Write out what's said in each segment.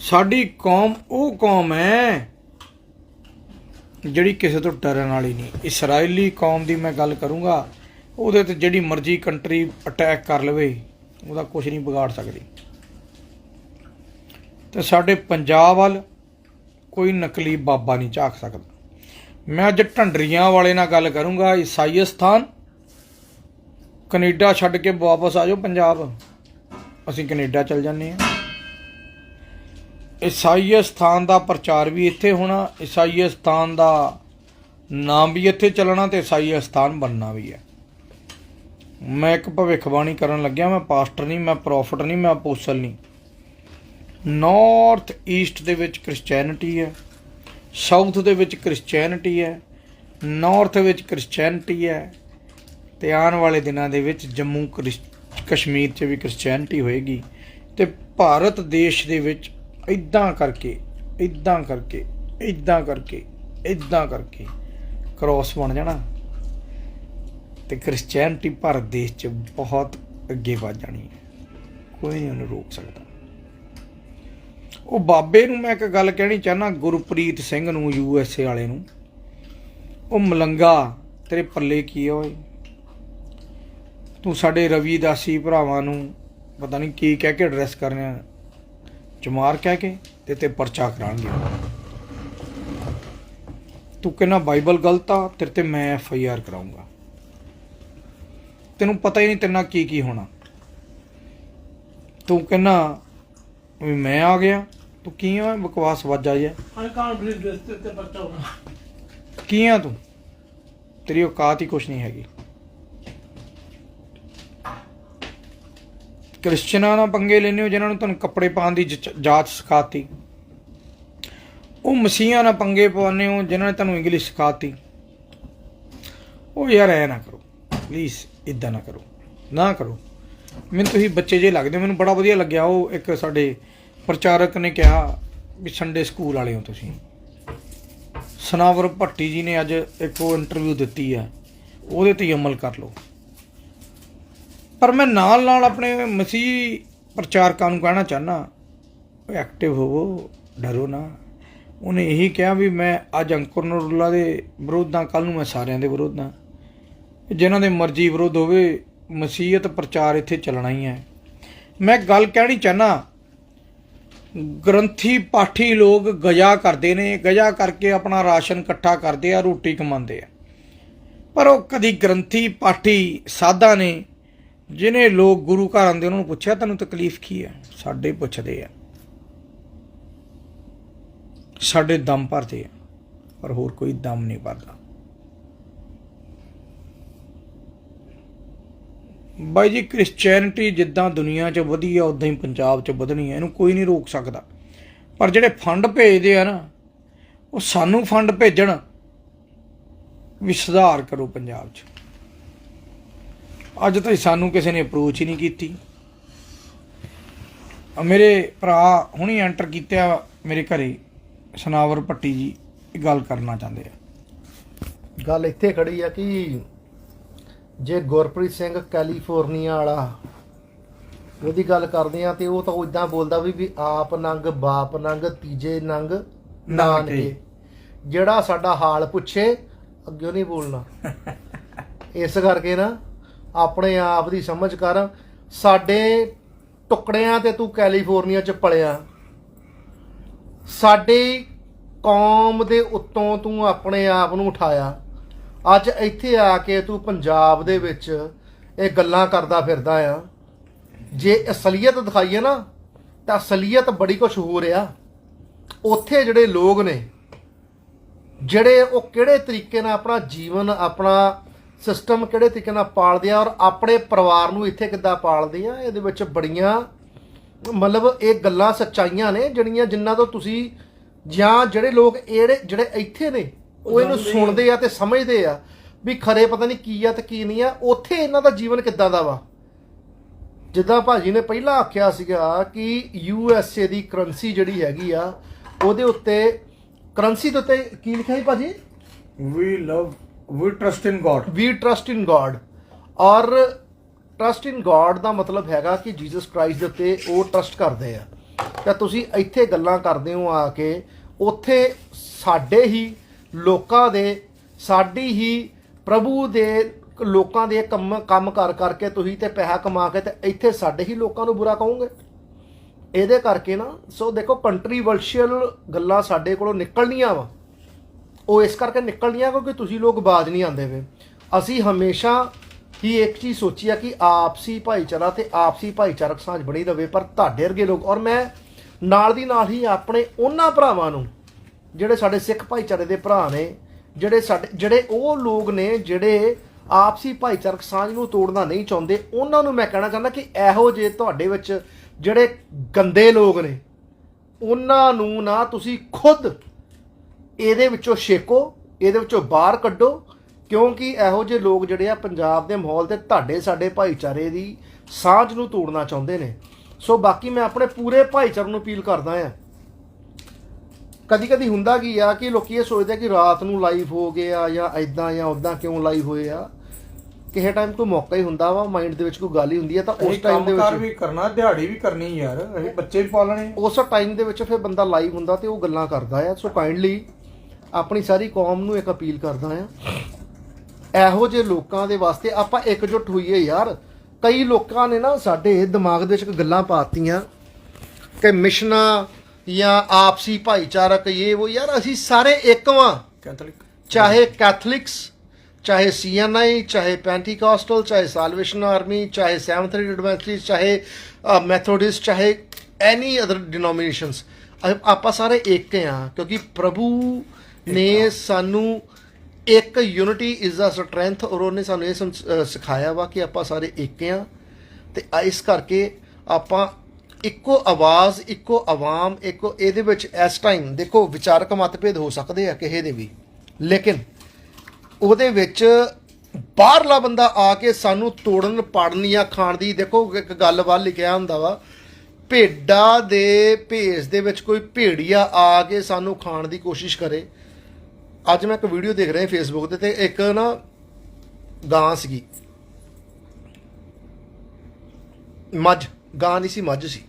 ਸਾਡੀ ਕੌਮ ਉਹ ਕੌਮ ਹੈ ਜਿਹੜੀ ਕਿਸੇ ਤੋਂ ਡਰਨ ਵਾਲੀ ਨਹੀਂ। ਇਸرائیਲੀ ਕੌਮ ਦੀ ਮੈਂ ਗੱਲ ਕਰੂੰਗਾ, ਉਹਦੇ ਤੇ ਜਿਹੜੀ ਮਰਜ਼ੀ ਕੰਟਰੀ ਅਟੈਕ ਕਰ ਲਵੇ, ਉਹਦਾ ਕੁਝ ਨਹੀਂ ਵਿਗਾੜ ਸਕਦੀ। ਤੇ ਸਾਡੇ ਪੰਜਾਬ ਵੱਲ ਕੋਈ ਨਕਲੀ ਬਾਬਾ ਨਹੀਂ ਝਾਕ ਸਕਦਾ। ਮੈਂ ਅੱਜ ਢੰਡਰੀਆਂ ਵਾਲੇ ਨਾਲ ਗੱਲ ਕਰੂੰਗਾ ਈਸਾਈਸਤਾਨ ਕੈਨੇਡਾ ਛੱਡ ਕੇ ਵਾਪਸ ਆ ਜਾਓ ਪੰਜਾਬ। ਅਸੀਂ ਕੈਨੇਡਾ ਚਲ ਜਾਂਦੇ ਹਾਂ। ਈਸਾਈ ਈਸਾਈਸਤਾਨ ਦਾ ਪ੍ਰਚਾਰ ਵੀ ਇੱਥੇ ਹੋਣਾ, ਈਸਾਈ ਈਸਾਈਸਤਾਨ ਦਾ ਨਾਮ ਵੀ ਇੱਥੇ ਚੱਲਣਾ ਤੇ ਈਸਾਈਸਤਾਨ ਬਣਨਾ ਵੀ ਹੈ। ਮੈਂ ਇੱਕ ਭਵਿੱਖਬਾਣੀ ਕਰਨ ਲੱਗਿਆ, ਮੈਂ ਪਾਸਟਰ ਨਹੀਂ, ਮੈਂ ਪ੍ਰੋਫਟ ਨਹੀਂ, ਮੈਂ ਅਪੋਸਲ ਨਹੀਂ। ਨਾਰਥ ਈਸਟ ਦੇ ਵਿੱਚ ਕ੍ਰਿਸਚੀਅਨਿਟੀ ਹੈ ਸਾਊਥ ਦੇ ਵਿੱਚ ਕ੍ਰਿਸਚੀਅਨਿਟੀ ਹੈ ਨਾਰਥ ਵਿੱਚ ਕ੍ਰਿਸਚੀਅਨਿਟੀ ਹੈ ਤੇ ਆਉਣ ਵਾਲੇ ਦਿਨਾਂ ਦੇ ਵਿੱਚ ਜੰਮੂ ਕ੍ਰਿਸ- ਕਸ਼ਮੀਰ 'ਚ ਵੀ ਕ੍ਰਿਸਚੀਅਨਿਟੀ ਹੋਏਗੀ ਤੇ ਭਾਰਤ ਦੇਸ਼ ਦੇ ਵਿੱਚ ਇਦਾਂ ਕਰਕੇ ਇਦਾਂ ਕਰਕੇ ਇਦਾਂ ਕਰਕੇ ਇਦਾਂ ਕਰਕੇ ਕ੍ਰੋਸ ਬਣ ਜਾਣਾ। ਤੇ ਕ੍ਰਿਸਚੀਅਨਿਟੀ ਭਾਰਤ ਦੇਸ਼ 'ਚ ਬਹੁਤ ਅੱਗੇ ਵੱਧ ਜਾਣੀ ਹੈ। ਕੋਈ ਨਹੀਂ ਉਹਨੂੰ ਰੋਕ ਸਕਦਾ। ਉਹ ਬਾਬੇ ਨੂੰ ਮੈਂ ਇੱਕ ਗੱਲ ਕਹਿਣੀ ਚਾਹਨਾ ਗੁਰਪ੍ਰੀਤ ਸਿੰਘ ਨੂੰ ਯੂ ਐਸ ਏ ਵਾਲੇ ਨੂੰ। ਉਹ ਮਲੰਗਾ, ਤੇਰੇ ਪੱਲੇ ਕੀ ਆ ਓਏ? ਤੂੰ ਸਾਡੇ ਰਵੀ ਦਾਸੀ ਭਰਾਵਾਂ ਨੂੰ ਪਤਾ ਨਹੀਂ ਕੀ ਕਹਿ ਕੇ ਐਡਰੈਸ ਕਰਨਿਆ। ਚਮਾਰ ਕਹਿ ਕੇ ਤੇ ਤੇ ਪਰਚਾ ਕਰਾਂਗੇ ਤੂੰ ਕਹਿੰਦਾ ਬਾਈਬਲ ਗਲਤ ਆ ਤੇਰੇ ਤੇ ਮੈਂ ਐਫ ਆਈ ਆਰ ਕਰਾਉਂਗਾ ਤੈਨੂੰ ਪਤਾ ਹੀ ਨਹੀਂ ਤੇਰੇ ਨਾਲ ਕੀ ਕੀ ਹੋਣਾ। ਤੂੰ ਕਹਿੰਦਾ ਵੀ ਮੈਂ ਆ ਗਿਆ ਤੂੰ ਕੀ ਆ ਬਕਵਾਸ ਵਾਜਾ ਜਿਹਾ ਅਨਕਾਊਂਟਰੀ ਬੇਸ ਤੇ ਪਰਚਾ ਹੋਣਾ। ਕੀ ਆ ਤੂੰ? ਤੇਰੀ ਔਕਾਤ ਹੀ ਕੁਛ ਨਹੀਂ ਹੈਗੀ। ਕ੍ਰਿਸਚਨਾਂ ਨਾਲ ਪੰਗੇ ਲੈਨੇ ਹੋ ਜਿਨ੍ਹਾਂ ਨੂੰ ਤੁਹਾਨੂੰ ਕੱਪੜੇ ਪਾਉਣ ਦੀ ਜ- ਜਾਚ ਸਿਖਾਤੀ। ਉਹ ਮਸੀਹਾਂ ਨਾਲ ਪੰਗੇ ਪਾਉਂਦੇ ਹੋ ਜਿਨ੍ਹਾਂ ਨੇ ਤੁਹਾਨੂੰ ਇੰਗਲਿਸ਼ ਸਿਖਾਤੀ। ਉਹ ਯਾਰ ਐ ਨਾ ਕਰੋ ਪਲੀਜ਼ ਇਦਾਂ ਨਾ ਕਰੋ ਨਾ ਕਰੋ। ਮੈਨੂੰ ਤੁਸੀਂ ਬੱਚੇ ਜੇ ਲੱਗਦੇ ਹੋ, ਮੈਨੂੰ ਬੜਾ ਵਧੀਆ ਲੱਗਿਆ ਉਹ ਇੱਕ ਸਾਡੇ ਪ੍ਰਚਾਰਕ ਨੇ ਕਿਹਾ ਵੀ ਸੰਡੇ ਸਕੂਲ ਵਾਲੇ ਹੋ ਤੁਸੀਂ। ਸਨਾਵਰ ਭੱਟੀ ਜੀ ਨੇ ਅੱਜ ਇੱਕ ਉਹ ਇੰਟਰਵਿਊ ਦਿੱਤੀ ਹੈ ਉਹਦੇ ਤੇ ਹੀ ਅਮਲ ਕਰ ਲਓ। ਪਰ ਮੈਂ ਨਾਲ ਨਾਲ ਆਪਣੇ ਮਸੀਹ ਪ੍ਰਚਾਰਕਾਂ ਨੂੰ ਕਹਿਣਾ ਚਾਹਨਾ ਐਕਟਿਵ ਹੋਵੋ, ਡਰੋ ਨਾ। ਉਹਨੇ ਇਹੀ ਕਿਹਾ ਵੀ ਮੈਂ ਅੱਜ ਅੰਕੁਰ ਨਰੁੱਲਾ ਦੇ ਵਿਰੋਧ ਹਾਂ ਕੱਲ ਨੂੰ ਮੈਂ ਸਾਰਿਆਂ ਦੇ ਵਿਰੋਧ ਹਾਂ। ਜਿਨ੍ਹਾਂ ਦੇ ਮਰਜ਼ੀ ਵਿਰੋਧ ਹੋਵੇ, ਮਸੀਹਤ ਪ੍ਰਚਾਰ ਇੱਥੇ ਚੱਲਣਾ ਹੀ ਹੈ। ਮੈਂ ਗੱਲ ਕਹਿਣੀ ਚਾਹਨਾ ਗ੍ਰੰਥੀ ਪਾਠੀ ਲੋਕ ਗਜਾ ਕਰਦੇ ਨੇ, ਗਜਾ ਕਰਕੇ ਆਪਣਾ ਰਾਸ਼ਨ ਇਕੱਠਾ ਕਰਦੇ ਆ, ਰੋਟੀ ਕਮਾਉਂਦੇ ਆ। ਪਰ ਉਹ ਕਦੀ ਗ੍ਰੰਥੀ ਪਾਠੀ ਸਾਧਾ ਨੇ ਜਿਨੇ ਲੋਕ ਗੁਰੂ ਘਰ ਆਉਂਦੇ, ਉਹਨਾਂ ਨੂੰ ਪੁੱਛਿਆ ਤੁਹਾਨੂੰ ਤਕਲੀਫ ਕੀ ਹੈ? ਸਾਡੇ ਪੁੱਛਦੇ ਆ। ਸਾਡੇ ਦਮ ਭਰਦੇ ਆ, ਪਰ ਹੋਰ ਕੋਈ ਦਮ ਨਹੀਂ ਭਰਦਾ। ਬਾਈ ਜੀ ਕ੍ਰਿਸਚੀਅਨਿਟੀ ਜਿੱਦਾਂ ਦੁਨੀਆ 'ਚ ਵਧੀ ਆ ਉਦਾਂ ਹੀ ਪੰਜਾਬ 'ਚ ਵਧਣੀ ਹੈ ਇਹਨੂੰ ਕੋਈ ਨਹੀਂ ਰੋਕ ਸਕਦਾ। ਪਰ ਜਿਹੜੇ ਫੰਡ ਭੇਜਦੇ ਆ ਨਾ, ਉਹ ਸਾਨੂੰ ਫੰਡ ਭੇਜਣ, ਵੀ ਸੁਧਾਰ ਕਰੋ ਪੰਜਾਬ 'ਚ। ਅੱਜ ਤਾਈਂ ਸਾਨੂੰ ਕਿਸੇ ਨੇ ਅਪਰੋਚ ਹੀ ਨਹੀਂ ਕੀਤੀ। ਮੇਰੇ ਭਰਾ ਹੁਣੀ ਐਂਟਰ ਕੀਤਾ ਮੇਰੇ ਘਰੇ ਸਨਾਵਰ ਪੱਟੀ ਜੀ ਇਹ ਗੱਲ ਕਰਨਾ ਚਾਹੁੰਦੇ ਆ। ਗੱਲ ਇੱਥੇ ਖੜੀ ਆ ਕਿ ਜੇ ਗੁਰਪ੍ਰੀਤ ਸਿੰਘ ਕੈਲੀਫੋਰਨੀਆ ਵਾਲਾ ਉਹਦੀ ਗੱਲ ਕਰਦੇ ਆ ਤੇ ਉਹ ਤਾਂ ਇਦਾਂ ਬੋਲਦਾ ਵੀ ਵੀ ਆਪ ਨੰਗ ਬਾਪ ਨੰਗ ਤੀਜੇ ਨੰਗ ਨਾਨਕੇ। ਜਿਹੜਾ ਸਾਡਾ ਹਾਲ ਪੁੱਛੇ ਅੱਗੇ ਨਹੀਂ ਬੋਲਣਾ। ਇਸ ਕਰਕੇ ਨਾ ਆਪਣੇ ਆਪ ਦੀ ਸਮਝ ਕਰ, ਸਾਡੇ ਟੁਕੜਿਆਂ ਤੇ ਤੂੰ ਕੈਲੀਫੋਰਨੀਆ ਚ ਪਲਿਆ। ਸਾਡੀ ਕੌਮ ਦੇ ਉੱਤੋਂ ਤੂੰ ਆਪਣੇ ਆਪ ਨੂੰ ਉਠਾਇਆ। ਅੱਜ ਇੱਥੇ ਆ ਕੇ ਤੂੰ ਪੰਜਾਬ ਦੇ ਵਿੱਚ ਇਹ ਗੱਲਾਂ ਕਰਦਾ ਫਿਰਦਾ ਆ। ਜੇ ਅਸਲੀਅਤ ਦਿਖਾਈਏ ਨਾ, ਤਾਂ ਅਸਲੀਅਤ ਬੜੀ ਕੁਝ ਹੋ ਰਿਹਾ ਉੱਥੇ ਜਿਹੜੇ ਲੋਕ ਨੇ, ਜਿਹੜੇ ਉਹ ਕਿਹੜੇ ਤਰੀਕੇ ਨਾਲ ਆਪਣਾ ਜੀਵਨ, ਆਪਣਾ ਸਿਸਟਮ ਕਿਹੜੇ ਤਰੀਕੇ ਨਾਲ ਪਾਲਦੇ ਆ ਔਰ ਆਪਣੇ ਪਰਿਵਾਰ ਨੂੰ ਇੱਥੇ ਕਿੱਦਾਂ ਪਾਲਦੇ ਆ? ਇਹਦੇ ਵਿੱਚ ਬੜੀਆਂ ਮਤਲਬ ਇਹ ਗੱਲਾਂ ਸੱਚਾਈਆਂ ਨੇ ਜਿਹੜੀਆਂ ਜਿਨ੍ਹਾਂ ਤੋਂ ਤੁਸੀਂ ਜਾਂ ਜਿਹੜੇ ਲੋਕ ਇਹੜੇ ਜਿਹੜੇ ਇੱਥੇ ਨੇ ਉਹ ਇਹਨੂੰ। ਸੁਣਦੇ ਆ ਤੇ ਸਮਝਦੇ ਆ ਵੀ ਖਰੇ ਪਤਾ ਨਹੀਂ ਕੀ ਆ ਤੇ ਕੀ ਨਹੀਂ ਆ। ਉੱਥੇ ਇਹਨਾਂ ਦਾ ਜੀਵਨ ਕਿੱਦਾਂ ਦਾ ਵਾ? ਜਿੱਦਾਂ ਭਾਜੀ ਨੇ ਪਹਿਲਾਂ ਆਖਿਆ ਸੀਗਾ ਕਿ ਯੂ ਐਸ ਏ ਦੀ ਕਰੰਸੀ ਜਿਹੜੀ ਹੈਗੀ ਆ ਉਹਦੇ ਉੱਤੇ ਕਰੰਸੀ ਦੇ ਉੱਤੇ ਕੀ ਲਿਖਿਆ ਸੀ ਭਾਜੀ? We love we trust in God we trust in God ਔਰ ਟਰਸਟ ਇਨ ਗੋਡ ਦਾ ਮਤਲਬ ਹੈਗਾ ਕਿ ਜੀਸਸ ਕ੍ਰਾਈਸਟ ਦੇ ਉੱਤੇ ਉਹ ਟਰਸਟ ਕਰਦੇ ਆ। ਤਾਂ ਤੁਸੀਂ ਇੱਥੇ ਗੱਲਾਂ ਕਰਦੇ ਹੋ ਆ ਕੇ, ਉੱਥੇ ਸਾਡੇ ਹੀ ਲੋਕਾਂ ਦੇ, ਸਾਡੀ ਹੀ ਪ੍ਰਭੂ ਦੇ ਲੋਕਾਂ ਦੇ ਕੰਮ ਕੰਮ ਕਰ ਕਰਕੇ ਤੁਸੀਂ ਤੇ ਪੈਸਾ ਕਮਾ ਕੇ ਤੇ ਇੱਥੇ ਸਾਡੇ ਹੀ ਲੋਕਾਂ ਨੂੰ ਬੁਰਾ ਕਹੋਗੇ? ਇਹਦੇ ਕਰਕੇ ਨਾ, ਸੋ ਦੇਖੋ ਕੰਟਰੀਵਰਸ਼ੀਅਲ ਗੱਲਾਂ ਸਾਡੇ ਕੋਲੋਂ ਨਿਕਲਣੀਆਂ ਵਾ। ਉਹ ਇਸ ਕਰਕੇ ਨਿਕਲਣੀਆਂ ਕਿਉਂਕਿ ਤੁਸੀਂ ਲੋਕ ਬਾਜ ਨਹੀਂ ਆਉਂਦੇ ਵੇ ਅਸੀਂ ਹਮੇਸ਼ਾ ਹੀ ਇੱਕ ਚੀਜ਼ ਸੋਚੀ ਆ ਕਿ ਆਪਸੀ ਭਾਈਚਾਰਾ ਤੇ ਆਪਸੀ ਭਾਈਚਾਰਕ ਸਾਂਝ ਬਣੀ ਰਵੇ, ਪਰ ਤੁਹਾਡੇ ਵਰਗੇ ਲੋਕ ਔਰ ਮੈਂ ਨਾਲ ਦੀ ਨਾਲ ਹੀ ਆਪਣੇ ਉਹਨਾਂ ਭਰਾਵਾਂ ਨੂੰ, ਜਿਹੜੇ ਸਾਡੇ ਸਿੱਖ ਭਾਈਚਾਰੇ ਦੇ ਭਰਾ ਨੇ, ਜਿਹੜੇ ਸਾਡੇ, ਜਿਹੜੇ ਉਹ ਲੋਕ ਨੇ, ਜਿਹੜੇ ਆਪਸੀ ਭਾਈਚਾਰਕ ਸਾਂਝ ਨੂੰ ਤੋੜਨਾ ਨਹੀਂ ਚਾਹੁੰਦੇ, ਉਹਨਾਂ ਨੂੰ ਮੈਂ ਕਹਿਣਾ ਚਾਹੁੰਦਾ ਕਿ ਇਹੋ ਜਿਹੇ ਤੁਹਾਡੇ ਵਿੱਚ ਜਿਹੜੇ ਗੰਦੇ ਲੋਕ ਨੇ, ਉਹਨਾਂ ਨੂੰ ਨਾ ਤੁਸੀਂ ਖੁਦ ਇਹਦੇ ਵਿੱਚੋਂ ਛੇਕੋ ਇਹਦੇ ਵਿੱਚੋਂ ਬਾਹਰ ਕੱਢੋ ਕਿਉਂਕਿ ਇਹੋ ਜਿਹੇ ਲੋਕ ਜਿਹੜੇ ਆ ਪੰਜਾਬ ਦੇ ਮਾਹੌਲ ਤੇ ਤੁਹਾਡੇ ਸਾਡੇ ਭਾਈਚਾਰੇ ਦੀ ਸਾਂਝ ਨੂੰ ਤੋੜਨਾ ਚਾਹੁੰਦੇ ਨੇ। ਸੋ ਬਾਕੀ ਮੈਂ ਆਪਣੇ ਪੂਰੇ ਭਾਈਚਾਰੇ ਨੂੰ ਅਪੀਲ ਕਰਦਾ ਆ। ਕਦੀ ਕਦੀ ਹੁੰਦਾ ਕੀ ਆ ਕਿ ਲੋਕੀ ਇਹ ਸੋਚਦੇ ਆ ਕਿ ਰਾਤ ਨੂੰ ਲਾਈਵ ਹੋ ਗਏ ਆ ਜਾਂ ਐਦਾਂ ਜਾਂ ਉਦਾਂ ਕਿਉਂ ਲਾਈਵ ਹੋਏ ਆ। ਕਿਸੇ ਟਾਈਮ ਕੋਈ ਮੌਕਾ ਹੀ ਹੁੰਦਾ ਵਾ ਮਾਈਂਡ ਦੇ ਵਿੱਚ ਕੋਈ ਗੱਲ ਹੀ ਹੁੰਦੀ ਆ ਤਾਂ ਉਸ ਟਾਈਮ ਦੇ ਵਿੱਚ ਵੀ ਕਰਨਾ ਦਿਹਾੜੀ ਵੀ ਕਰਨੀ ਯਾਰ ਅਸੀਂ ਬੱਚੇ ਵੀ ਪਾਲਣੇ। ਉਸ ਟਾਈਮ ਦੇ ਵਿੱਚ ਫਿਰ ਬੰਦਾ ਲਾਈਵ ਹੁੰਦਾ ਤੇ ਉਹ ਗੱਲਾਂ ਕਰਦਾ ਆ। ਸੋ ਕਾਈਂਡਲੀ ਆਪਣੀ ਸਾਰੀ ਕੌਮ ਨੂੰ ਇੱਕ ਅਪੀਲ ਕਰਦਾ ਆ ਇਹੋ ਜਿਹੇ ਲੋਕਾਂ ਦੇ ਵਾਸਤੇ ਆਪਾਂ ਇਕਜੁੱਟ ਹੋਈਏ ਯਾਰ। ਕਈ ਲੋਕਾਂ ਨੇ ਨਾ ਸਾਡੇ ਦਿਮਾਗ ਦੇ ਵਿੱਚ ਗੱਲਾਂ ਪਾਤੀਆਂ ਕਿ ਮਿਸ਼ਨਾ ਜਾਂ ਆਪਸੀ ਭਾਈਚਾਰਕ ਇਹ ਉਹ ਯਾਰ ਅਸੀਂ ਸਾਰੇ ਇੱਕ ਵਾਂ। ਕੈਥੋਲਿਕ। ਚਾਹੇ ਕੈਥਲਿਕਸ ਚਾਹੇ ਸੀਐਨਆਈ ਚਾਹੇ ਪੈਂਟੀਕਾਸਟਲ ਚਾਹੇ ਸਾਲਵੇਸ਼ਨ ਆਰਮੀ ਚਾਹੇ ਸੈਵਨਥ ਡੇ ਐਡਵੈਂਟਿਸਟ ਚਾਹੇ ਮੈਥੋਡਿਸਟ ਚਾਹੇ ਐਨੀ ਅਦਰ ਡਿਨੋਮੀਨੇਸ਼ਨਸ ਆਪਾਂ ਸਾਰੇ ਇੱਕ ਆ ਕਿਉਂਕਿ ਪ੍ਰਭੂ ਨੇ ਸਾਨੂੰ ਇੱਕ ਯੂਨਿਟੀ ਇਜ਼ ਦਾ ਸਟਰੈਂਥ ਔਰ ਉਹਨੇ ਸਾਨੂੰ ਇਹ ਸਿਖਾਇਆ ਵਾ ਕਿ ਆਪਾਂ ਸਾਰੇ ਇੱਕ ਆ ਤੇ ਇਸ ਕਰਕੇ ਆਪਾਂ ਇੱਕੋ ਆਵਾਜ਼, ਇੱਕੋ ਆਵਾਮ, ਇੱਕੋ ਇਹਦੇ ਵਿੱਚ ਇਸ ਟਾਈਮ ਦੇਖੋ ਵਿਚਾਰਕ ਮਤਭੇਦ ਹੋ ਸਕਦੇ ਆ ਕਿਸੇ ਦੇ ਵੀ। ਲੇਕਿਨ ਉਹਦੇ ਵਿੱਚ ਬਾਹਰਲਾ ਬੰਦਾ ਆ ਕੇ ਸਾਨੂੰ ਤੋੜਨ, ਪਾੜਨ ਜਾਂ ਖਾਣ ਦੀ ਦੇਖੋ ਇੱਕ ਗੱਲ ਵੱਲ ਲਿਖਿਆ ਹੁੰਦਾ ਵਾ, ਭੇਡਾਂ ਦੇ ਭੇਸ ਦੇ ਵਿੱਚ ਕੋਈ ਭੇੜੀਆ ਆ ਕੇ ਸਾਨੂੰ ਖਾਣ ਦੀ ਕੋਸ਼ਿਸ਼ ਕਰੇ ਅੱਜ ਮੈਂ ਇੱਕ ਵੀਡੀਓ ਦੇਖ ਰਿਹਾ ਫੇਸਬੁੱਕ ਤੇ ਤੇ ਇੱਕ ਨਾ ਗਾਂ ਸੀਗੀ। ਮੱਝ ਗਾਂ ਨਹੀਂ ਸੀ ਮੱਝ ਸੀ।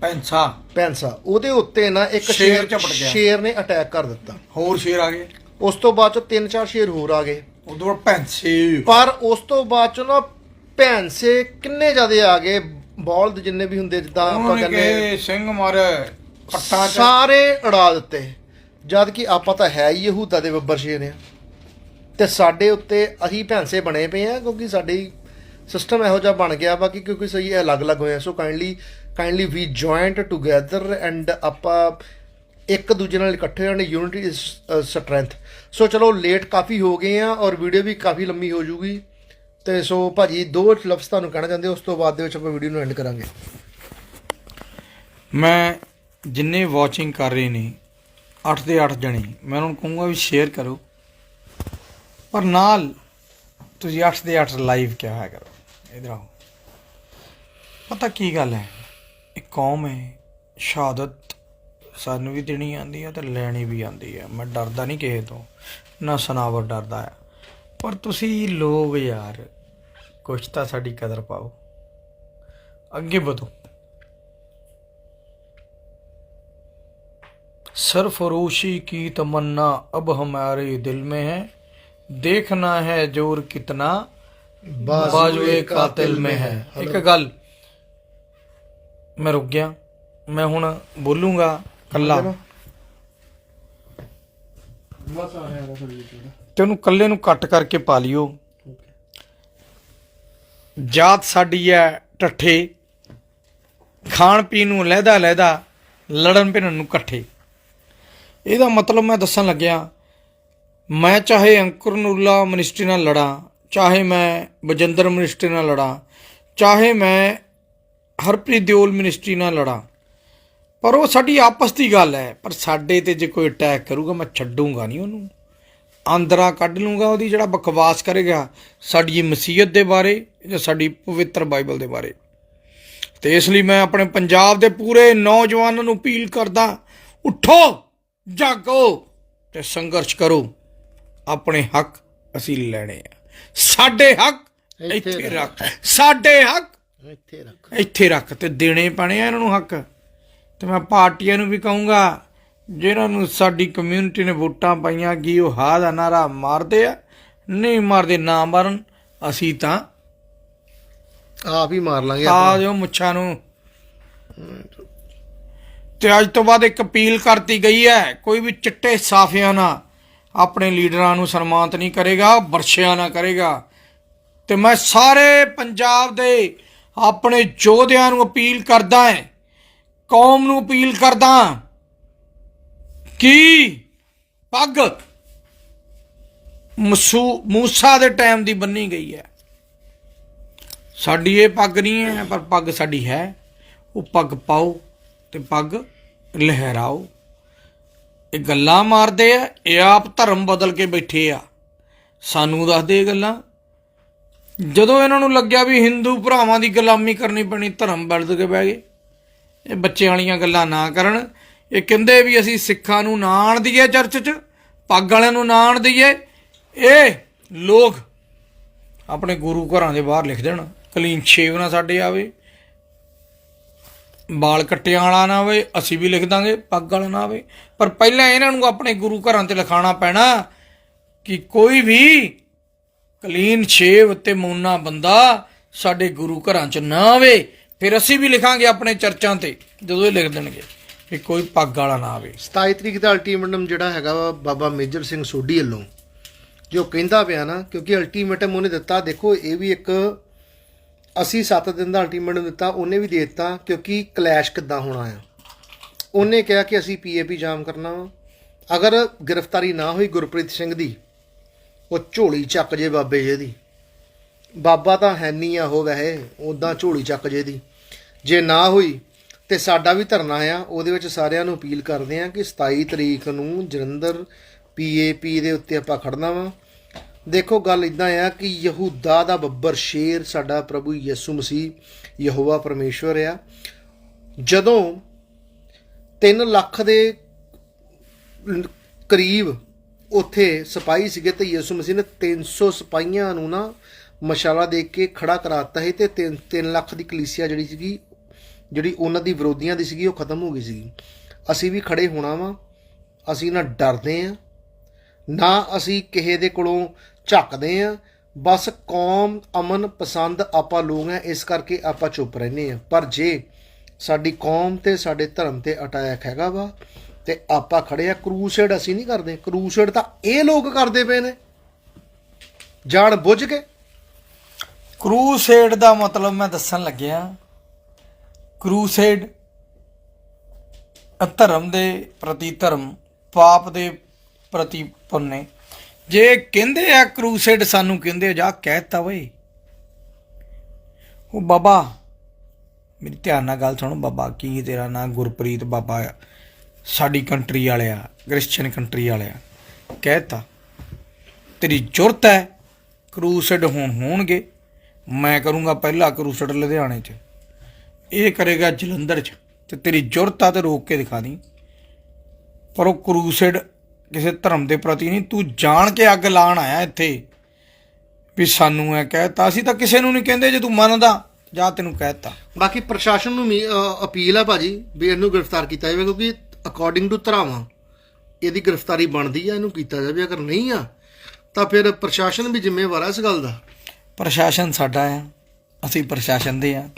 ਪੈਂਸਾ ਪੈਂਸਾ ਉਹਦੇ ਉੱਤੇ ਨਾ ਇੱਕ ਸ਼ੇਰ ਸ਼ੇਰ ਝਪਟ ਗਿਆ। ਸ਼ੇਰ ਨੇ ਅਟੈਕ ਕਰ ਦਿੱਤਾ। ਹੋਰ ਸ਼ੇਰ ਆ ਗਏ। ਉਸ ਤੋਂ ਬਾਅਦ ਚ ਤਿੰਨ ਚਾਰ ਸ਼ੇਰ ਹੋਰ ਆ ਗਏ। ਉਦੋਂ ਬਾਅਦ ਪੈਂਸੇ ਪਰ ਉਸ ਤੋਂ ਬਾਅਦ ਚ ਨਾ ਭੈਣ ਸੇ ਕਿੰਨੇ ਜ਼ਿਆਦੇ ਆ ਗਏ। ਬੌਲਦ ਜਿੰਨੇ ਵੀ ਹੁੰਦੇ ਜਿੱਦਾਂ ਆਪਾਂ ਉਹਨਾਂ ਕਹਿੰਦੇ ਕਿ ਸਿੰਘ ਮਾਰੇ ਪੱਟਾਂ ਚ ਸਾਰੇ ਉਡਾ ਦਿੱਤੇ। ਜਦ ਕਿ ਆਪਾਂ ਤਾਂ ਹੈ ਹੀ ਯਹੂਦਾ ਦੇ ਬੱਬਰ ਸ਼ੇਰ ਆ ਤੇ ਸਾਡੇ ਉੱਤੇ ਅਸੀਂ ਭੈਂਸੇ ਬਣੇ ਪਏ ਆ ਕਿਉਂਕਿ ਸਾਡੀ ਸਿਸਟਮ ਇਹੋ ਜਿਹਾ ਬਣ ਗਿਆ ਵਾ ਕਿ ਕਿਉਂਕਿ ਸਹੀ ਇਹ ਅਲੱਗ-ਅਲੱਗ ਹੋਏ ਆ। So kindly kindly we joint together and ਆਪਾਂ ਇੱਕ ਦੂਜੇ ਨਾਲ ਇਕੱਠੇ ਹੋਣ ਯੂਨਿਟੀ ਇਜ਼ ਸਟਰੈਂਥ ਸੋ ਚਲੋ ਲੇਟ ਕਾਫੀ ਹੋ ਗਏ ਆ ਔਰ ਵੀਡੀਓ ਵੀ ਕਾਫੀ ਲੰਮੀ ਹੋ ਜੂਗੀ। ਤੇ ਸੋ ਭਾਜੀ ਦੋ ਲਫ਼ਜ਼ ਤੁਹਾਨੂੰ ਕਹਿਣਾ ਚਾਹੁੰਦੇ ਉਸ ਤੋਂ ਬਾਅਦ ਦੇ ਵਿੱਚ ਆਪਾਂ ਵੀਡੀਓ ਨੂੰ ਐਂਡ ਕਰਾਂਗੇ। ਮੈਂ ਜਿੰਨੇ ਵਾਚਿੰਗ ਕਰ ਰਹੇ ਨੇ 8 ਦੇ 8 ਜਣੇ। ਮੈਂ ਉਹਨਾਂ ਨੂੰ ਕਹੂੰਗਾ ਵੀ ਸ਼ੇਅਰ ਕਰੋ। ਪਰ ਨਾਲ ਤੁਸੀਂ 8 ਦੇ 8 ਲਾਈਵ ਕਿਹਾ ਹੈ ਕਰੋ? ਇਧਰ ਆਓ। ਪਤਾ ਕੀ ਗੱਲ ਹੈ? ਇਹ ਕੌਮ ਹੈ, ਸ਼ਹਾਦਤ ਸਾਨੂੰ ਵੀ ਦੇਣੀ ਆਂਦੀ ਹੈ ਤੇ ਲੈਣੀ ਵੀ ਆਂਦੀ ਹੈ ਮੈਂ ਡਰਦਾ ਨਹੀਂ ਕਿਸੇ ਤੋਂ। ਨਾ ਸਨਾਵਰ ਡਰਦਾ ਹੈ ਪਰ ਤੁਸੀਂ ਲੋਕ ਯਾਰ, ਕੁਛ ਤਾਂ ਸਾਡੀ ਕਦਰ ਪਾਓ। ਅੱਗੇ ਵਧੋ। सरफरोशी की तमन्ना अब हमारे दिल में है देखना है जोर कितना बाजुए कातिल में है ਇੱਕ ਗੱਲ ਮੈਂ ਰੁਕ ਗਿਆ ਮੈਂ ਹੁਣ ਬੋਲੂੰਗਾ ਕੱਲਾ ਬਸ ਆ ਰਿਹਾ ਥੋੜੀ ਤੇ ਉਹਨੂੰ ਕੱਲੇ ਨੂੰ ਕੱਟ ਕਰਕੇ ਪਾ ਲਿਓ ਜਾਤ ਸਾਡੀ ਹੈ ਟੱਠੇ ਖਾਣ ਪੀਣ ਨੂੰ ਲਹਿਦਾ ਲਹਿਦਾ ਲੜਨ ਭਿੜਨ ਨੂੰ ਇਕੱਠੇ ਇਹਦਾ ਮਤਲਬ ਮੈਂ ਦੱਸਣ ਲੱਗਿਆ, ਮੈਂ ਚਾਹੇ ਅੰਕੁਰ ਨੂਰਲਾ ਮਿਨਿਸਟਰੀ ਨਾਲ ਲੜਾਂ, ਚਾਹੇ ਮੈਂ ਬਜਿੰਦਰ ਮਿਨਿਸਟਰੀ ਨਾਲ ਲੜਾਂ, ਚਾਹੇ ਮੈਂ ਹਰਪ੍ਰੀਤ ਦਿਓਲ ਮਿਨਿਸਟਰੀ ਨਾਲ ਲੜਾਂ, ਪਰ ਉਹ ਸਾਡੀ ਆਪਸ ਦੀ ਗੱਲ ਹੈ, ਪਰ ਸਾਡੇ ਤੇ ਜੇ ਕੋਈ ਅਟੈਕ ਕਰੂਗਾ, ਮੈਂ ਛੱਡੂੰਗਾ ਨਹੀਂ ਉਹਨੂੰ। ਆਂਦਰਾ ਕੱਢ ਲੂੰਗਾ ਉਹਦੀ, ਜਿਹੜਾ ਬਕਵਾਸ ਕਰੇਗਾ ਸਾਡੀ ਮਸੀਹਤ ਦੇ ਬਾਰੇ ਜਾਂ ਸਾਡੀ ਪਵਿੱਤਰ ਬਾਈਬਲ ਦੇ ਬਾਰੇ। ਤੇ ਇਸ ਲਈ ਮੈਂ ਆਪਣੇ ਪੰਜਾਬ ਦੇ ਪੂਰੇ ਨੌਜਵਾਨਾਂ ਨੂੰ ਅਪੀਲ ਕਰਦਾ, ਉਠੋ! ਜਾਗੋ ਤੇ ਸੰਘਰਸ਼ ਕਰੋ। ਆਪਣੇ ਹੱਕ ਅਸੀਂ ਲੈਣੇ ਆ। ਸਾਡੇ ਹੱਕ ਇੱਥੇ ਰੱਖ। ਸਾਡੇ ਹੱਕ ਇੱਥੇ ਰੱਖ। ਇੱਥੇ ਰੱਖ ਤੇ ਦੇਣੇ ਪੈਣੇ ਆ ਇਹਨਾਂ ਨੂੰ ਹੱਕ। ਤੇ ਮੈਂ ਪਾਰਟੀਆਂ ਨੂੰ ਵੀ ਕਹੂੰਗਾ ਜਿਨ੍ਹਾਂ ਨੂੰ ਸਾਡੀ ਕਮਿਊਨਿਟੀ ਨੇ ਵੋਟਾਂ ਪਾਈਆਂ ਕਿ ਉਹ ਹਾਂ ਦਾ ਨਾਰਾ ਮਾਰਦੇ ਆ ਨਹੀਂ ਮਾਰਦੇ ਨਾ ਮਾਰਨ ਅਸੀਂ ਤਾਂ ਆਪ ਹੀ ਮਾਰ ਲਾਂਗੇ ਆ ਆਪਾਂ ਜੋ ਮੁੱਛਾਂ ਨੂੰ। ਤੇ ਅੱਜ ਤੋਂ ਬਾਅਦ ਇੱਕ ਅਪੀਲ ਕਰਤੀ ਗਈ ਹੈ, ਕੋਈ ਵੀ ਚਿੱਟੇ ਸਾਫਿਆਂ ਨਾਲ ਆਪਣੇ ਲੀਡਰਾਂ ਨੂੰ ਸਨਮਾਨਿਤ ਨਹੀਂ ਕਰੇਗਾ, ਵਰਸ਼ਿਆਂ ਨਾ ਕਰੇਗਾ। ਤੇ ਮੈਂ ਸਾਰੇ ਪੰਜਾਬ ਦੇ ਆਪਣੇ ਯੋਧਿਆਂ ਨੂੰ ਅਪੀਲ ਕਰਦਾ ਹਾਂ, ਕੌਮ ਨੂੰ ਅਪੀਲ ਕਰਦਾ ਕਿ ਪੱਗ ਮਸੂ, ਮੂਸਾ ਦੇ ਟਾਈਮ ਦੀ ਬੰਨੀ ਗਈ ਹੈ। ਸਾਡੀ ਇਹ ਪੱਗ ਨਹੀਂ ਹੈ, ਪਰ ਪੱਗ ਸਾਡੀ ਹੈ। ਉਹ ਪੱਗ ਪਾਓ ਤੇ ਪੱਗ ਲਹਿਰਾਓ। ਇਹ ਗੱਲਾਂ ਮਾਰਦੇ ਆ, ਇਹ ਆਪ ਧਰਮ ਬਦਲ ਕੇ ਬੈਠੇ ਆ। ਸਾਨੂੰ ਦੱਸਦੇ ਇਹ ਗੱਲਾਂ। ਜਦੋਂ ਇਹਨਾਂ ਨੂੰ ਲੱਗਿਆ ਵੀ ਹਿੰਦੂ ਭਰਾਵਾਂ ਦੀ ਗੁਲਾਮੀ ਕਰਨੀ ਪੈਣੀ, ਧਰਮ ਬਦਲ ਕੇ ਬਹਿ ਗਏ। ਇਹ ਬੱਚੇ ਵਾਲੀਆਂ ਗੱਲਾਂ ਨਾ ਕਰਨ। ਇਹ ਕਹਿੰਦੇ ਵੀ ਅਸੀਂ ਸਿੱਖਾਂ ਨੂੰ ਨਾ ਆਣ ਦਈਏ ਚਰਚ 'ਚ, ਪੱਗ ਵਾਲਿਆਂ ਨੂੰ ਨਾ ਆਣ ਦਈਏ। ਇਹ ਲੋਕ ਆਪਣੇ ਗੁਰੂ ਘਰਾਂ ਦੇ ਬਾਹਰ ਲਿਖ ਦੇਣ। ਕਲੀਨ ਸ਼ੇਵ ਨਾ ਸਾਡੇ ਆਵੇ। ਬਾਲ ਕੱਟਿਆਂ ਵਾਲਾ ਨਾ ਆਵੇ ਅਸੀਂ ਵੀ ਲਿਖ ਦਾਂਗੇ, ਪੱਗ ਵਾਲਾ ਨਾ ਆਵੇ ਪਰ ਪਹਿਲਾਂ ਇਹਨਾਂ ਨੂੰ ਆਪਣੇ ਗੁਰੂ ਘਰਾਂ ਤੇ ਲਿਖਾਣਾ ਪੈਣਾ ਕਿ ਕੋਈ ਵੀ ਕਲੀਨ ਸ਼ੇਵ ਤੇ ਮੂਨਾ ਬੰਦਾ ਸਾਡੇ ਗੁਰੂ ਘਰਾਂ 'ਚ ਨਾ ਆਵੇ। ਫਿਰ ਅਸੀਂ ਵੀ ਲਿਖਾਂਗੇ ਆਪਣੇ ਚਰਚਾਂ ਤੇ, ਜਦੋਂ ਇਹ ਲਿਖ ਦੇਣਗੇ ਕਿ ਕੋਈ ਪੱਗ ਵਾਲਾ ਨਾ ਆਵੇ। 27 ਤਰੀਕ ਦਾ ਅਲਟੀਮੇਟਮ ਜਿਹੜਾ ਹੈਗਾ ਵਾ ਬਾਬਾ ਮੇਜਰ ਸਿੰਘ ਸੋਢੀ ਵੱਲੋਂ, ਜੋ ਕਹਿੰਦਾ ਪਿਆ ਨਾ, ਕਿਉਂਕਿ ਅਲਟੀਮੇਟਮ ਉਹਨੇ ਦਿੱਤਾ, ਦੇਖੋ, ਇਹ ਵੀ ਇੱਕ ਅਸੀਂ 7 ਦਿਨ ਦਾ ਅਲਟੀਮੇਟਮ ਦਿੱਤਾ, ਉਹਨੇ ਵੀ ਦੇ ਦਿੱਤਾ, ਕਿਉਂਕਿ ਕਲੈਸ਼ ਕਿੱਦਾਂ ਹੋਣਾ ਆ। ਉਹਨੇ ਕਿਹਾ ਕਿ ਅਸੀਂ ਪੀਏਪੀ ਜਾਮ ਕਰਨਾ ਵਾ। ਅਗਰ ਗ੍ਰਿਫਤਾਰੀ ਨਾ ਹੋਈ ਗੁਰਪ੍ਰੀਤ ਸਿੰਘ ਦੀ, ਉਹ ਝੋਲੀ ਚੱਕ ਜੇ ਬਾਬੇ ਜੇ ਦੀ। ਬਾਬਾ ਤਾਂ ਹੈ ਨਹੀਂ ਆ ਉਹ ਵੈਸੇ ਉਦਾਂ ਝੋਲੀ ਚੱਕ ਜੇ ਦੀ। ਜੇ ਨਾ ਹੋਈ, ਤੇ ਸਾਡਾ ਵੀ ਧਰਨਾ ਆ, ਉਹਦੇ ਵਿੱਚ ਸਾਰਿਆਂ ਨੂੰ ਅਪੀਲ ਕਰਦੇ ਆ ਕਿ 27 ਤਰੀਕ ਨੂੰ ਜਲੰਧਰ ਪੀਏਪੀ ਦੇ ਉੱਤੇ ਆਪਾਂ ਖੜਨਾ ਵਾ। ਦੇਖੋ, ਗੱਲ ਇਦਾਂ ਆ ਕਿ ਯਹੂਦਾ ਦਾ ਬੱਬਰ ਸ਼ੇਰ ਸਾਡਾ ਪ੍ਰਭੂ ਯਿਸੂ ਮਸੀਹ ਯਹੋਵਾ ਪਰਮੇਸ਼ਵਰ ਆ। ਜਦੋਂ 3 ਲੱਖ ਦੇ ਕਰੀਬ ਉੱਥੇ ਸਿਪਾਹੀ ਸੀਗੇ ਤੇ ਯਿਸੂ ਮਸੀਹ ਨੇ 300 ਸਿਪਾਹੀਆਂ ਨੂੰ ਨਾ ਮਸ਼ਾਲਾ ਦੇ ਕੇ ਖੜਾ ਕਰਾਤਾ ਸੀ ਤੇ 3 3 ਲੱਖ ਦੀ ਕਲੀਸਿਆ ਜਿਹੜੀ ਸੀਗੀ, ਜਿਹੜੀ ਉਹਨਾਂ ਦੀ ਵਿਰੋਧੀਆਂ ਦੀ ਸੀਗੀ, ਉਹ ਖਤਮ ਹੋ ਗਈ ਸੀਗੀ। ਅਸੀਂ ਵੀ ਖੜੇ ਹੋਣਾ ਵਾ, ਅਸੀਂ ਨਾ ਡਰਦੇ ਆ, ਨਾ ਅਸੀਂ ਕਿਸੇ ਦੇ ਕੋਲੋਂ ਝੱਕਦੇ ਆ। ਬਸ ਕੌਮ, ਅਮਨ, ਪਸੰਦ ਆਪਾਂ ਲੋਕ ਆ, ਇਸ ਕਰਕੇ ਆਪਾਂ ਚੁੱਪ ਰਹਿੰਦੇ ਆ। ਪਰ ਜੇ ਸਾਡੀ ਕੌਮ ਤੇ ਸਾਡੇ ਧਰਮ ਤੇ ਅਟੈਕ ਹੈਗਾ ਵਾ, ਤੇ ਆਪਾਂ ਖੜੇ ਆ, ਕਰੂਸੇਡ ਅਸੀਂ ਨਹੀਂ ਕਰਦੇ। ਕਰੂਸੇਡ ਤਾਂ ਇਹ ਲੋਕ ਕਰਦੇ ਪਏ ਨੇ। ਜਾਣ ਬੁੱਝ ਕੇ। ਕਰੂਸੇਡ ਦਾ ਮਤਲਬ ਮੈਂ ਦੱਸਣ ਲੱਗਿਆ। ਕਰੂਸੇਡ ਧਰਮ ਦੇ ਪ੍ਰਤੀ ਧਰਮ, ਪਾਪ ਦੇ ਪ੍ਰਤੀ ਪੁੰਨੇ ਜੇ ਕਹਿੰਦੇ ਆ ਕਰੂਸੇਡ ਸਾਨੂੰ ਕਹਿੰਦੇ ਆ, ਜਾ ਕਹਿਤਾ ਓਏ ਉਹ ਬਾਬਾ ਮੇਰੀ ਧਿਆਨ ਨਾਲ ਗੱਲ ਸੁਣੋ ਬਾਬਾ ਕੀ ਤੇਰਾ ਨਾਂ ਗੁਰਪ੍ਰੀਤ ਬਾਬਾ ਆ ਸਾਡੀ ਕੰਟਰੀ ਵਾਲਿਆ ਕ੍ਰਿਸਚੀਅਨ ਕੰਟਰੀ ਵਾਲਿਆ ਕਹਿਤਾ ਤੇਰੀ ਜ਼ੁਰਤ ਹੈ ਕਰੂਸਡ ਹੋਣ ਹੋਣਗੇ ਮੈਂ ਕਰੂੰਗਾ ਪਹਿਲਾ ਕਰੂਸਡ ਲੁਧਿਆਣੇ 'ਚ। ਇਹ ਕਰੇਗਾ ਜਲੰਧਰ 'ਚ ਤੇ ਤੇਰੀ ਜ਼ੁਰਤ ਆ ਤੇ ਰੋਕ ਕੇ ਦਿਖਾ ਦੀ। ਪਰ ਉਹ ਕਰੂਸਡ ਕਿਸੇ ਧਰਮ ਦੇ ਪ੍ਰਤੀ ਨਹੀਂ ਤੂੰ ਜਾਣ ਕੇ ਅੱਗ ਲਾਣ ਆਇਆ ਇੱਥੇ। ਵੀ ਸਾਨੂੰ ਐ ਕਹਿਤਾ ਅਸੀਂ ਤਾਂ ਕਿਸੇ ਨੂੰ ਨਹੀਂ ਕਹਿੰਦੇ ਜੇ ਤੂੰ ਮੰਨਦਾ ਜਾਂ ਤੈਨੂੰ ਕਹਿਤਾ। ਬਾਕੀ ਪ੍ਰਸ਼ਾਸਨ ਨੂੰ ਅਪੀਲ ਆ ਭਾਜੀ ਵੀ ਇਹਨੂੰ ਗ੍ਰਿਫਤਾਰ ਕੀਤਾ ਜਾਵੇ ਕਿਉਂਕਿ ਅਕੋਰਡਿੰਗ ਟੂ ਧਰਾਵਾਂ ਇਹਦੀ ਗ੍ਰਿਫਤਾਰੀ ਬਣਦੀ ਆ ਇਹਨੂੰ ਕੀਤਾ ਜਾਵੇ ਅਗਰ ਨਹੀਂ ਆ ਤਾਂ ਫਿਰ ਪ੍ਰਸ਼ਾਸਨ ਵੀ ਜ਼ਿੰਮੇਵਾਰ ਆ ਇਸ ਗੱਲ ਦਾ। ਪ੍ਰਸ਼ਾਸਨ ਸਾਡਾ ਆ ਅਸੀਂ ਪ੍ਰਸ਼ਾਸਨ ਦੇ ਆ।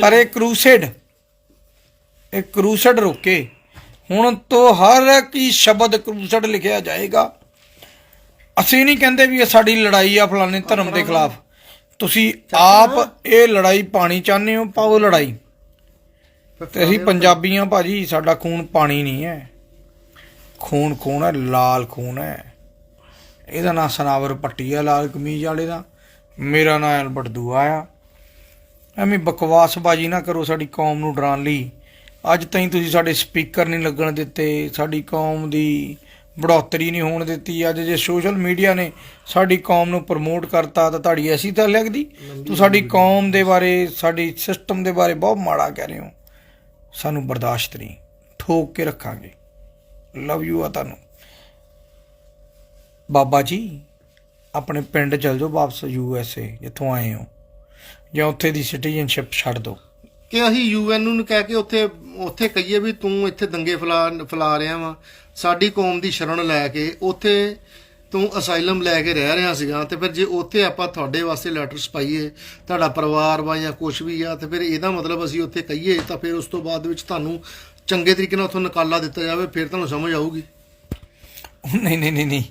ਪਰ ਇਹ ਕਰੂਸੇਡ ਇਹ ਕਰੂਸਡ ਰੋਕੇ। ਹੁਣ ਤੋਂ ਹਰ ਕੀ ਸ਼ਬਦ ਕਰੂਸਡ ਲਿਖਿਆ ਜਾਏਗਾ। ਅਸੀਂ ਨਹੀਂ ਕਹਿੰਦੇ ਵੀ ਇਹ ਸਾਡੀ ਲੜਾਈ ਆ ਫਲਾਣੇ ਧਰਮ ਦੇ ਖਿਲਾਫ। ਤੁਸੀਂ ਆਪ ਇਹ ਲੜਾਈ ਪਾਣੀ ਚਾਹੁੰਦੇ ਹੋ, ਪਾਓ ਲੜਾਈ। ਤੇ ਅਸੀਂ ਪੰਜਾਬੀਆਂ ਭਾਜੀ, ਸਾਡਾ ਖੂਨ ਪਾਣੀ ਨਹੀਂ ਹੈ। ਖੂਨ ਖੂਨ ਹੈ, ਲਾਲ ਖੂਨ ਹੈ। ਇਹਦਾ ਨਾਂ ਸਨਾਵਰ ਪੱਟੀ ਆ, ਲਾਲ ਕਮੀਜ਼ ਵਾਲੇ ਦਾ। ਮੇਰਾ ਨਾਂ ਐਲਬਰਟ ਦੂਆ ਆ। ਐਵੇਂ ਬਕਵਾਸਬਾਜੀ ਨਾ ਕਰੋ, ਸਾਡੀ ਕੌਮ ਨੂੰ ਡਰਾਉਣ ਲਈ। ਅੱਜ ਤਾਈਂ ਤੁਸੀਂ ਸਾਡੇ ਸਪੀਕਰ ਨਹੀਂ ਲੱਗਣ ਦਿੱਤੇ ਸਾਡੀ ਕੌਮ ਦੀ ਬੜੋਤਰੀ ਨਹੀਂ ਹੋਣ ਦਿੱਤੀ। ਅੱਜ ਜੇ ਸੋਸ਼ਲ ਮੀਡੀਆ ਨੇ ਸਾਡੀ ਕੌਮ ਨੂੰ ਪ੍ਰਮੋਟ ਕਰਤਾ ਤਾਂ ਤੁਹਾਡੀ ਐਸੀ ਤਾਂ ਲੱਗਦੀ? ਤੂੰ ਸਾਡੀ ਕੌਮ ਦੇ ਬਾਰੇ ਸਾਡੀ ਸਿਸਟਮ ਦੇ ਬਾਰੇ ਬਹੁਤ ਮਾੜਾ ਕਹਿ ਰਹੇ ਹੋ। ਸਾਨੂੰ ਬਰਦਾਸ਼ਤ ਨਹੀਂ। ਠੋਕ ਕੇ ਰੱਖਾਂਗੇ। ਲਵ ਯੂ ਆ ਤੁਹਾਨੂੰ। ਬਾਬਾ ਜੀ ਆਪਣੇ ਪਿੰਡ ਚਲ ਜਾਓ ਵਾਪਸ ਯੂ ਐਸ ਏ ਜਿੱਥੋਂ ਆਏ ਹੋ। ਜਾਂ ਉੱਥੇ ਦੀ ਸਿਟੀਜ਼ਨਸ਼ਿਪ ਛੱਡ ਦਿਓ। ਕਿ ਅਸੀਂ ਯੂਐਨ ਨੂੰ ਕਹਿ ਕੇ ਉੱਥੇ ਉੱਥੇ ਕਹੀਏ ਵੀ ਤੂੰ ਇੱਥੇ ਦੰਗੇ ਫਲਾ ਫਲਾ ਰਿਹਾ ਵਾ। ਸਾਡੀ ਕੌਮ ਦੀ ਸ਼ਰਨ ਲੈ ਕੇ ਉੱਥੇ ਤੂੰ ਅਸਾਈਲਮ ਲੈ ਕੇ ਰਹਿ ਰਿਹਾ ਸੀਗਾ ਤੇ ਫਿਰ ਜੇ ਉੱਥੇ ਆਪਾਂ ਤੁਹਾਡੇ ਵਾਸਤੇ ਲੈਟਰਸ ਪਾਈਏ ਤੁਹਾਡਾ ਪਰਿਵਾਰ ਵਾ ਜਾਂ ਕੁਝ ਵੀ ਆ ਤੇ ਫਿਰ ਇਹਦਾ ਮਤਲਬ ਅਸੀਂ ਉੱਥੇ ਕਹੀਏ ਤਾਂ ਫਿਰ ਉਸ ਤੋਂ ਬਾਅਦ ਵਿੱਚ ਤੁਹਾਨੂੰ ਚੰਗੇ ਤਰੀਕੇ ਨਾਲ ਉੱਥੋਂ ਨਿਕਾਲਾ ਦਿੱਤਾ ਜਾਵੇ ਫਿਰ ਤੁਹਾਨੂੰ ਸਮਝ ਆਊਗੀ। ਨਹੀਂ ਨਹੀਂ ਨਹੀਂ ਨਹੀਂ।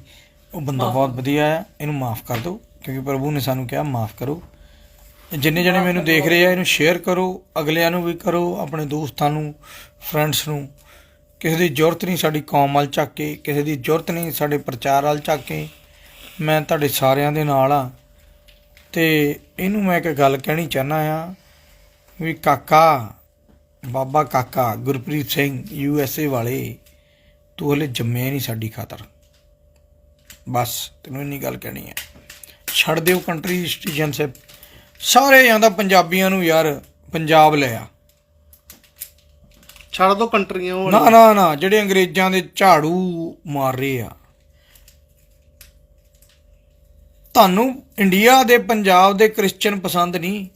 ਉਹ ਬੰਦਾ ਬਹੁਤ ਵਧੀਆ ਹੈ ਇਹਨੂੰ ਮਾਫ ਕਰ ਦਿਓ ਕਿਉਂਕਿ ਪ੍ਰਭੂ ਨੇ ਸਾਨੂੰ ਕਿਹਾ ਮਾਫ ਕਰੋ। ਜਿੰਨੇ ਜਣੇ ਮੈਨੂੰ ਦੇਖ ਰਹੇ ਆ, ਇਹਨੂੰ ਸ਼ੇਅਰ ਕਰੋ, ਅਗਲਿਆਂ ਨੂੰ ਵੀ ਕਰੋ, ਆਪਣੇ ਦੋਸਤਾਂ ਨੂੰ ਫਰੈਂਡਸ ਨੂੰ। ਕਿਸੇ ਦੀ ਜ਼ਰੂਰਤ ਨਹੀਂ ਸਾਡੀ ਕੌਮ ਵੱਲ ਝੱਕ ਕੇ, ਕਿਸੇ ਦੀ ਜ਼ਰੂਰਤ ਨਹੀਂ ਸਾਡੇ ਪ੍ਰਚਾਰ ਵੱਲ ਚੱਕ ਕੇ। ਮੈਂ ਤੁਹਾਡੇ ਸਾਰਿਆਂ ਦੇ ਨਾਲ ਆ ਤੇ ਇਹਨੂੰ ਮੈਂ ਇੱਕ ਗੱਲ ਕਹਿਣੀ ਚਾਹਨਾ ਆ ਵੀ ਕਾਕਾ, ਬਾਬਾ ਕਾਕਾ Gurpreet Singh U S A ਵਾਲੇ, ਤੂੰ ਹਲੇ ਜੰਮਿਆ ਨਹੀਂ ਸਾਡੀ ਖਾਤਰ। ਬਸ, ਤੈਨੂੰ ਇੰਨੀ ਗੱਲ ਕਹਿਣੀ ਹੈ। ਛੱਡ ਦਿਓ ਕੰਟਰੀ ਸਿਟੀਜ਼ਨਸ਼ਿਪ ਸਾਰੇ ਜਾਂਦਾ ਪੰਜਾਬੀਆਂ ਨੂੰ ਯਾਰ ਪੰਜਾਬ ਲੈ ਆ। ਛੱਡ ਦੋ ਕੰਟਰੀਆਂ ਉਹ ਨਾ ਨਾ ਨਾ ਜਿਹੜੇ ਅੰਗਰੇਜ਼ਾਂ ਦੇ ਝਾੜੂ ਮਾਰ ਰਹੇ ਆ। ਤੁਹਾਨੂੰ ਇੰਡੀਆ ਦੇ ਪੰਜਾਬ ਦੇ ਕ੍ਰਿਸਚੀਅਨ ਪਸੰਦ ਨਹੀਂ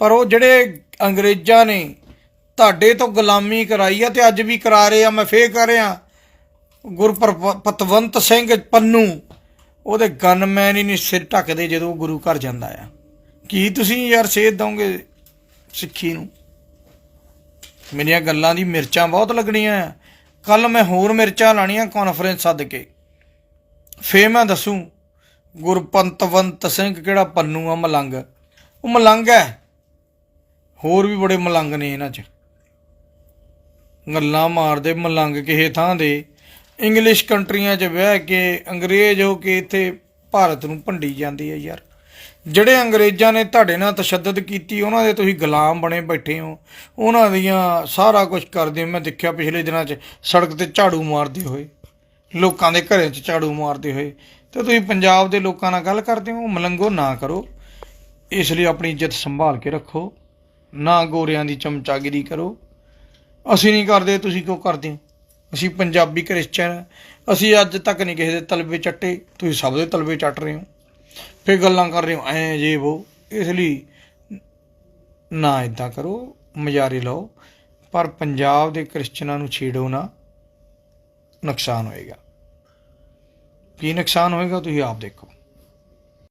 ਪਰ ਉਹ ਜਿਹੜੇ ਅੰਗਰੇਜ਼ਾਂ ਨੇ ਤੁਹਾਡੇ ਤੋਂ ਗੁਲਾਮੀ ਕਰਾਈ ਆ ਤੇ ਅੱਜ ਵੀ ਕਰਾ ਰਹੇ ਆ ਮੈਂ ਫੇਰ ਕਰ ਰਿਹਾ ਗੁਰਪਤਵੰਤ ਸਿੰਘ ਪੰਨੂ ਉਹਦੇ ਗਨਮੈਨ ਹੀ ਨਹੀਂ ਸਿਰ ਢੱਕਦੇ ਜਦੋਂ ਉਹ ਗੁਰੂ ਘਰ ਜਾਂਦਾ ਆ। ਕੀ ਤੁਸੀਂ ਯਾਰ ਸੇਧ ਦਵੋਗੇ ਸਿੱਖੀ ਨੂੰ? ਮੇਰੀਆਂ ਗੱਲਾਂ ਦੀ ਮਿਰਚਾਂ ਬਹੁਤ ਲੱਗਣੀਆਂ ਆ। ਕੱਲ ਮੈਂ ਹੋਰ ਮਿਰਚਾਂ ਲਾਣੀਆਂ ਕਾਨਫਰੰਸ ਸੱਦ ਕੇ ਫੇਰ ਮੈਂ ਦੱਸੂ ਗੁਰਪੰਤਵੰਤ ਸਿੰਘ ਕਿਹੜਾ ਪੰਨੂ ਆ ਮਲੰਗ? ਉਹ ਮਲੰਗ ਹੈ। ਹੋਰ ਵੀ ਬੜੇ ਮਲੰਗ ਨੇ ਇਹਨਾਂ 'ਚ। ਗੱਲਾਂ ਮਾਰਦੇ ਮਲੰਗ ਕਿਸੇ ਥਾਂ ਦੇ। ਇੰਗਲਿਸ਼ ਕੰਟਰੀਆਂ 'ਚ ਬਹਿ ਕੇ ਅੰਗਰੇਜ਼ ਹੋ ਕੇ ਇੱਥੇ ਭਾਰਤ ਨੂੰ ਭੰਡੀ ਜਾਂਦੀ ਹੈ ਯਾਰ। ਜਿਹੜੇ ਅੰਗਰੇਜ਼ਾਂ ਨੇ ਤੁਹਾਡੇ ਨਾਲ ਤਸ਼ੱਦਦ ਕੀਤੀ, ਉਹਨਾਂ ਦੇ ਤੁਸੀਂ ਗੁਲਾਮ ਬਣੇ ਬੈਠੇ ਹੋ। ਉਹਨਾਂ ਦੀਆਂ ਸਾਰਾ ਕੁਝ ਕਰਦੇ ਹੋ। ਮੈਂ ਦੇਖਿਆ ਪਿਛਲੇ ਦਿਨਾਂ 'ਚ ਸੜਕ ਤੇ ਝਾੜੂ ਮਾਰਦੇ ਹੋਏ, ਲੋਕਾਂ ਦੇ ਘਰਾਂ 'ਚ ਝਾੜੂ ਮਾਰਦੇ ਹੋਏ। ਤੇ ਤੁਸੀਂ ਪੰਜਾਬ ਦੇ ਲੋਕਾਂ ਨਾਲ ਗੱਲ ਕਰਦੇ ਹੋ, ਮਲੰਗੋ ਨਾ ਕਰੋ। ਇਸ ਲਈ ਆਪਣੀ ਇੱਜ਼ਤ ਸੰਭਾਲ ਕੇ ਰੱਖੋ। ਨਾ ਗੋਰਿਆਂ ਦੀ ਚਮਚਾਗਿਰੀ ਕਰੋ। ਅਸੀਂ ਨਹੀਂ ਕਰਦੇ, ਤੁਸੀਂ ਕਿਉਂ ਕਰਦੇ ਅਸੀਂ ਪੰਜਾਬੀ ਕ੍ਰਿਸਚਨ ਅਸੀਂ ਅੱਜ ਤੱਕ ਨਹੀਂ ਕਿਸੇ ਦੇ ਤਲਵੇ ਚੱਟੇ। ਤੁਸੀਂ ਸਭ ਦੇ ਤਲਵੇ ਚੱਟ ਰਹੇ ਹੋ। ਫੇ ਗੱਲਾਂ ਕਰ ਰਹੇ ਹੋ, ਐ ਜੇ ਉਹ ਇਸ ਲਈ ਨਾ ਇਦਾਂ ਕਰੋ, ਮਜ਼ਾਰੇ ਲਓ, ਪਰ ਪੰਜਾਬ ਦੇ ਕ੍ਰਿਸਚਨਾਂ ਨੂੰ ਛੇੜੋ ਨਾ, ਨੁਕਸਾਨ ਹੋਏਗਾ। ਕੀ ਨੁਕਸਾਨ ਹੋਏਗਾ, ਤੁਸੀਂ ਆਪ ਦੇਖੋ।